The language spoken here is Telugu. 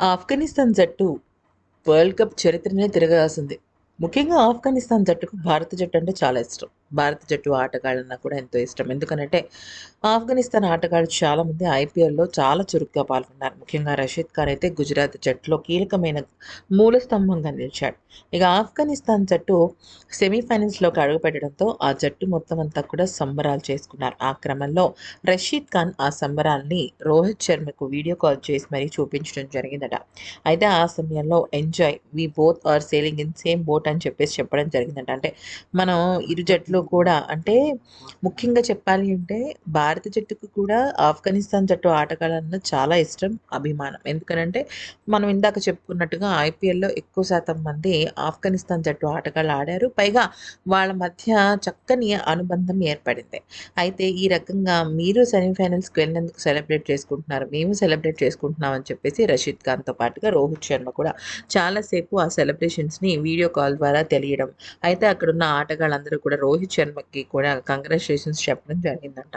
ఆఫ్ఘనిస్తాన్ జట్టు వరల్డ్ కప్ చరిత్రనే తిరగాల్సింది. ముఖ్యంగా ఆఫ్ఘనిస్తాన్ జట్టుకు భారత జట్టు అంటే చాలా ఇష్టం. భారత జట్టు ఆటగాళ్ళన్నా కూడా ఎంతో ఇష్టం. ఎందుకంటే ఆఫ్ఘనిస్తాన్ ఆటగాళ్ళు చాలామంది ఐపీఎల్లో చాలా చురుగ్గా పాల్గొన్నారు. ముఖ్యంగా రషీద్ ఖాన్ అయితే గుజరాత్ జట్టులో కీలకమైన మూల స్తంభంగా నిలిచాడు. ఇక ఆఫ్ఘనిస్తాన్ జట్టు సెమీఫైనల్స్లోకి అడుగుపెట్టడంతో ఆ జట్టు మొత్తం అంతా కూడా సంబరాలు చేసుకున్నారు. ఆ క్రమంలో రషీద్ ఖాన్ ఆ సంబరాల్ని రోహిత్ శర్మకు వీడియో కాల్ చేసి మరీ చూపించడం జరిగిందట. అయితే ఆ సమయంలో enjoy we both are sailing in same boat అని చెప్పేసి చెప్పడం జరిగిందట. అంటే మనం ఇరు జట్లు కూడా అంటే ముఖ్యంగా చెప్పాలి అంటే భారత జట్టుకు కూడా ఆఫ్ఘనిస్తాన్ జట్టు ఆటగాళ్ళన్న చాలా ఇష్టం అభిమానం. ఎందుకనంటే మనం ఇందాక చెప్పుకున్నట్టుగా ఐపీఎల్లో ఎక్కువ శాతం మంది ఆఫ్ఘనిస్తాన్ జట్టు ఆటగాళ్ళు ఆడారు. పైగా వాళ్ళ మధ్య చక్కని అనుబంధం ఏర్పడింది. అయితే ఈ రకంగా మీరు సెమీఫైనల్స్కి వెళ్ళినందుకు సెలబ్రేట్ చేసుకుంటున్నారు. మేము సెలబ్రేట్ చేసుకుంటున్నాం అని చెప్పేసి రషీద్ ఖాన్తో పాటుగా రోహిత్ శర్మ కూడా చాలాసేపు ఆ సెలబ్రేషన్స్ని వీడియో కాల్ ద్వారా తెలియడం అయితే అక్కడున్న ఆటగాళ్ళందరూ కూడా రోహిత్ శర్మకి కూడా కంగ్రాచులేషన్స్ చెప్పడం జరిగిందంట.